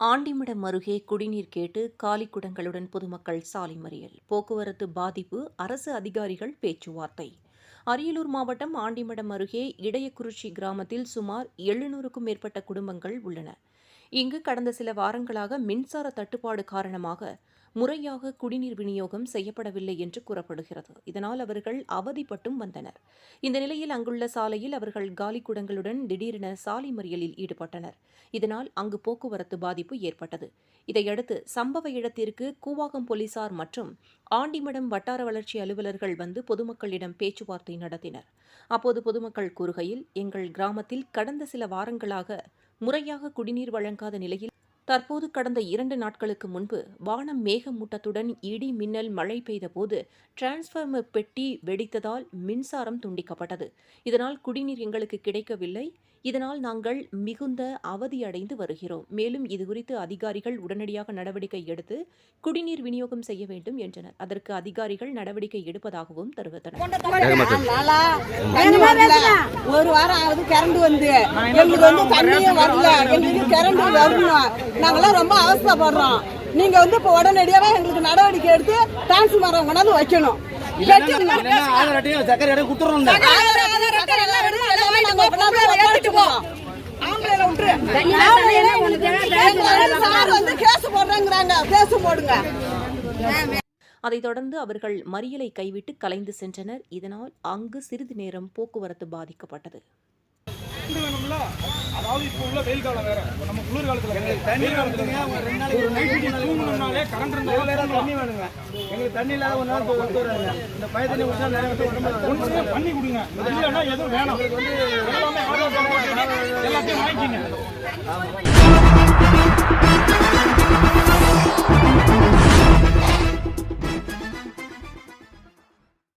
ஆண்டிமடம் அருகே குடிநீர் கேட்டு காலி குடங்களுடன் பொதுமக்கள் சாலை மறியல் போக்குவரத்து பாதிப்பு அரசு அதிகாரிகள் பேச்சுவார்த்தை. அரியலூர் மாவட்டம் ஆண்டிமடம் அருகே இடையக்குறிச்சி கிராமத்தில் சுமார் எழுநூறுக்கும் மேற்பட்ட குடும்பங்கள் உள்ளன. இங்கு கடந்த சில வாரங்களாக மின்சார தட்டுப்பாடு காரணமாக முறையாக குடிநீர் விநியோகம் செய்யப்படவில்லை என்று கூறப்படுகிறது. இதனால் அவர்கள் அவதிப்பட்டும் வந்தனர். இந்த நிலையில் அங்குள்ள சாலையில் அவர்கள் காலி குடங்களுடன் திடீரென சாலை மறியலில் ஈடுபட்டனர். இதனால் அங்கு போக்குவரத்து பாதிப்பு ஏற்பட்டது. இதையடுத்து சம்பவ இடத்திற்கு கூவாகம் போலீசார் மற்றும் ஆண்டிமடம் வட்டார வளர்ச்சி அலுவலர்கள் வந்து பொதுமக்களிடம் பேச்சுவார்த்தை நடத்தினர். அப்போது பொதுமக்கள் கூறுகையில் எங்கள் கிராமத்தில் கடந்த சில வாரங்களாக முறையாக குடிநீர் வழங்காத நிலையில் தற்போது கடந்த இரண்டு நாட்களுக்கு முன்பு வானம் மேகமூட்டத்துடன் இடி மின்னல் மழை பெய்தபோது டிரான்ஸ்ஃபார்மர் பெட்டி வெடித்ததால் மின்சாரம் துண்டிக்கப்பட்டது. இதனால் குடிநீர் எங்களுக்கு கிடைக்கவில்லை. இதனால் நாங்கள் மிகுந்த அவதியடைந்து வருகிறோம். மேலும் இதுகுறித்து அதிகாரிகள் உடனடியாக நடவடிக்கை எடுத்து குடிநீர் விநியோகம் செய்ய வேண்டும் என்றனர். அதற்கு அதிகாரிகள் நடவடிக்கை எடுப்பதாகவும் தெரிவித்தனர். ஒரு வாரம் ஆகுது கரண்ட் வந்து. எங்களுக்கு வந்து தண்ணியே வரல. எங்களுக்கு கரண்ட் வரணும். நாங்கெல்லாம் ரொம்ப அவஸ்தைப்படுறோம் நீங்க வந்து இப்ப உடனடியாவே எங்களுக்கு நடவடிக்கை எடுத்து கொண்டாந்து வைக்கணும் எல்லாமே நாங்க கொண்டாந்து போடுங்க அதைத் தொடர்ந்து அவர்கள் மறியலை கைவிட்டு கலைந்து சென்றனர் இதனால் அங்கு சிறிது நேரம் போக்குவரத்து பாதிக்கப்பட்டது கரண்ட் வேணும்ல? அதாவது இப்போ உள்ள வெயில் காலம் வேற. நம்ம குளிர் காலத்துல தண்ணி ஒரு நைட்டு தூங்கணும்னாலே கரண்ட் இருந்தாலும் வேற தண்ணி வேணுங்க. எங்களுக்கு தண்ணி இல்லாத ஒரு நாள் போய் ஒன்று வராங்க இந்த பய தண்ணி ஒரு நாள் ஒன்று பண்ணி கொடுங்க. இல்லைன்னா எதுவும் வேணும். எல்லாத்தையும் வாங்கிக்கிங்க.